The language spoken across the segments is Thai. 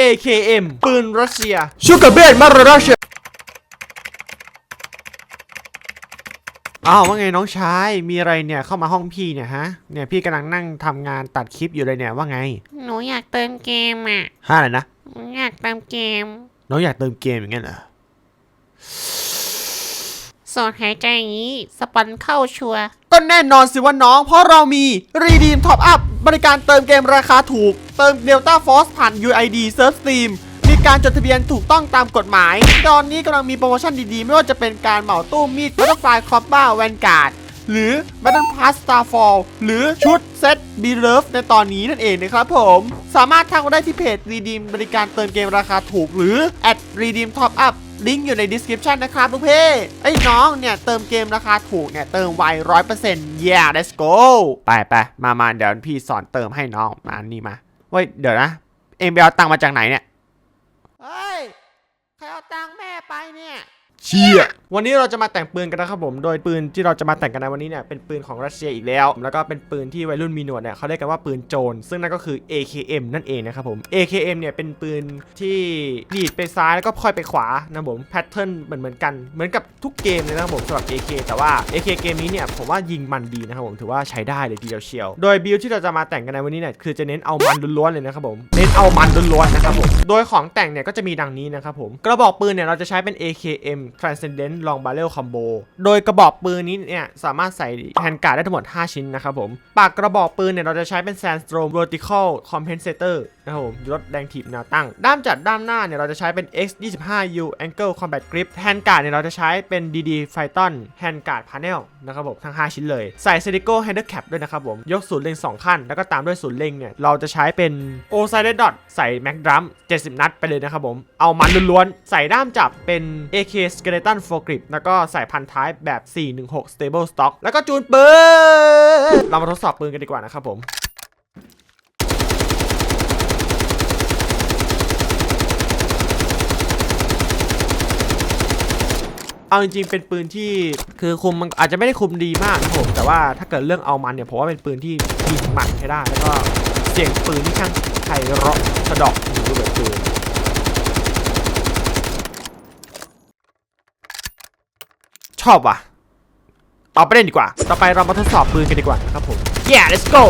AKM ปืนรัสเซียชูกาเบนมารัสเซียอ้าวว่าไงน้องชายมีอะไรเนี่ยเข้ามาห้องพี่เนี่ยฮะเนี่ยพี่กำลังนั่งทำงานตัดคลิปอยู่เลยเนี่ยว่าไงหนูอยากเติมเกมอะฮะอะไรนะหนูอยากเติมเกมน้องอยากเติมเกมอย่างเงี้ยเหรอ สอดหายใจอย่างนี้ สปอนเข้าชัวร์ก็แน่นอนสิว่าน้อง เพราะเรามี Redeem Top Up บริการเติมเกมราคาถูก เติม Delta Force ผ่าน UID Surf Steam มีการจดทะเบียนถูกต้องตามกฎหมาย ตอนนี้กำลังมีโปรโมชั่นดีๆ ไม่ว่าจะเป็นการเหมาตู้มีด Butterfly c o p p a Vanguard หรือ Battle Pass Starfall หรือชุดเซต b e l o v e ในตอนนี้นั่นเองนะครับผม สามารถทักมาได้ที่เพจ Redeem บริการเติมเกมราคาถูกหรือ at Redeem Top Up ลิงก์อยู่ใน description นะครับทุกเพ่ไอ้น้องเนี่ยเติมเกมราคาถูกเนี่ยเติมไวร้อยเปอร์เซ็นต์ yeah let's go ไปไปมามาเดี๋ยวพี่สอนเติมให้น้องมานี่มาเว้ยเดี๋ยวนะ เอ็มไปเอาตังค์มาจากไหนเนี่ย เฮ้ย ใครเอาตังค์แม่ไปเนี่ย เชี่ย วันนี้เราจะมาแต่งปืนกันนะครับผม โดยปืนที่เราจะมาแต่งกันในวันนี้เนี่ยเป็นปืนของรัสเซียอีกแล้ว แล้วก็เป็นปืนที่วัยรุ่นมีหนวดเนี่ยเขาเรียกกันว่าปืนโจร ซึ่งนั่นก็คือ AKM นั่นเองนะครับผม AKM เนี่ยเป็นปืนที่ดีดไปซ้ายแล้วก็ค่อยไปขวานะผม แพทเทิร์นเหมือนเหมือนกัน เหมือนกับทุกเกมเลยนะครับผมสำหรับ AK แต่ว่า AK เกมนี้เนี่ยผมว่ายิงมันดีนะครับผมถือว่าใช้ได้เลยทีเดียวเชียว โดยบิลที่เราจะมาแต่งกันในวันนี้เนี่ยคือจะเน้นเอามันล้วนๆเลยนะครับผม เน้นเอามันล้วนๆนะครับผม โดยของแต่งเนี่ยก็จะมีดังนี้นะครับผม กระบอกปืนเนี่ยเราจะใช้เป็น AKM Transcendent ลองบาร์เรลคอมโบ โดยกระบอกปืนนี้เนี่ยสามารถใส่แฮนการ์ดได้ทั้งหมด 5 ชิ้นนะครับผม ปากกระบอกปืนเนี่ยเราจะใช้เป็น Sandstorm Vertical Compensator นะครับผมลดแรงถีบแนวตั้ง ด้ามจัดด้ามหน้าเนี่ยเราจะใช้เป็น X25U Angle Combat Grip แฮนด์การ์ดเนี่ยเราจะใช้เป็น DD Phyton Hand Guard Panel นะครับผมทั้ง 5 ชิ้นเลย ใส่ Celico Handle Cap ด้วยนะครับผม ยกศูนย์เล็ง 2 ขั้น แล้วก็ตามด้วยศูนย์เล็งเนี่ยเราจะใช้เป็น o s i d e Dot ใส่ Mac Drum 70 นัดไปเลยนะครับผม เอามันล้วนๆ ใส่ด้ามจับเป็น AK Skeleton for Grip แล้วก็ใส่พันท้ายแบบ 416 Stable Stock แล้วก็จูนปืนเรามาทดสอบปืนกันดีกว่านะครับผม เอาจริงๆเป็นปืนที่คือคุมมันอาจจะไม่ได้คุมดีมากนะครับผมแต่ว่าถ้าเกิดเรื่องเอามันเนี่ยผมว่าเป็นปืนที่ยิงมันให้ได้แล้วก็เสียงปืนที่ช่างไพเราะสะดอกหูเหลือเกินชอบว่ะเอาไปเล่นดีกว่า ต่อไปเรามาทดสอบปืนกันดีกว่านะครับผม yeah let's go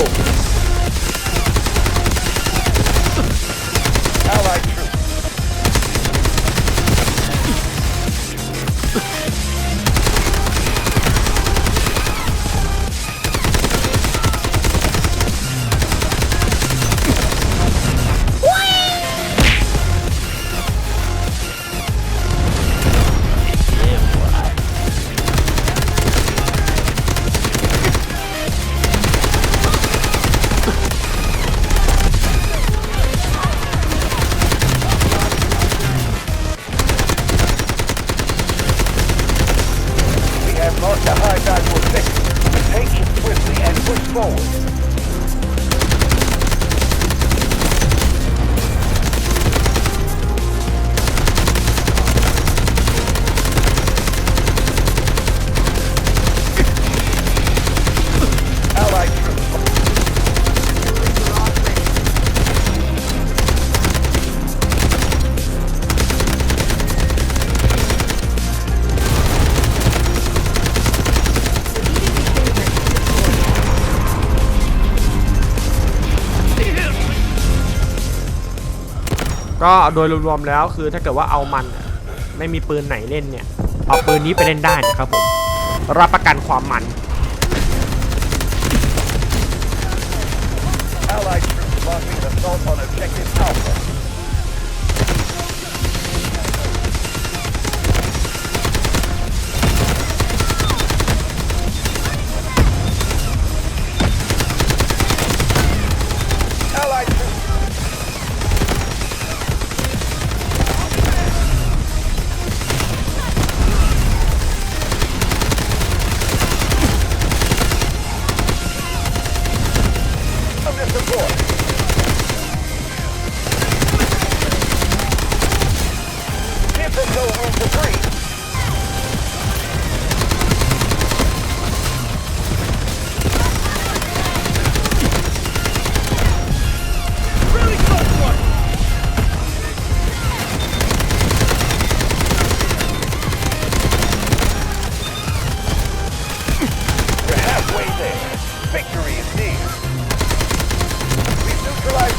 ก็โดยรวมๆแล้วคือถ้าเกิดว่าเอามันไม่มีปืนไหนเล่นเนี่ยเอาปืนนี้ไปเล่นได้นะครับผมรับประกันความมัน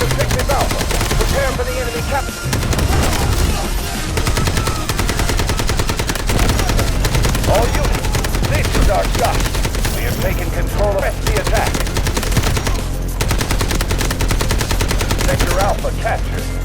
Objective Alpha. Prepare for the enemy capture. All units, this is our shot. We have taken control of the attack. Sector Alpha captured.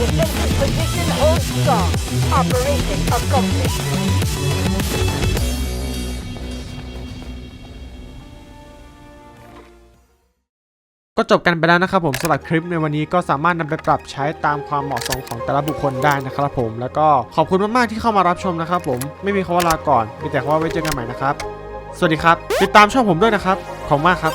Defensive position hold strong. Operation accomplished. ก็จบกันไปแล้วนะครับผมสำหรับคลิปในวันนี้ก็สามารถนำไปปรับใช้ตามความเหมาะสมของแต่ละบุคคลได้นะครับผม แล้วก็ขอบคุณมากๆที่เข้ามารับชมนะครับผมไม่มีคำว่าลาก่อนมีแต่คำว่าไว้เจอกันใหม่นะครับ สวัสดีครับ ติดตามช่องผมด้วยนะครับขอบมากครับ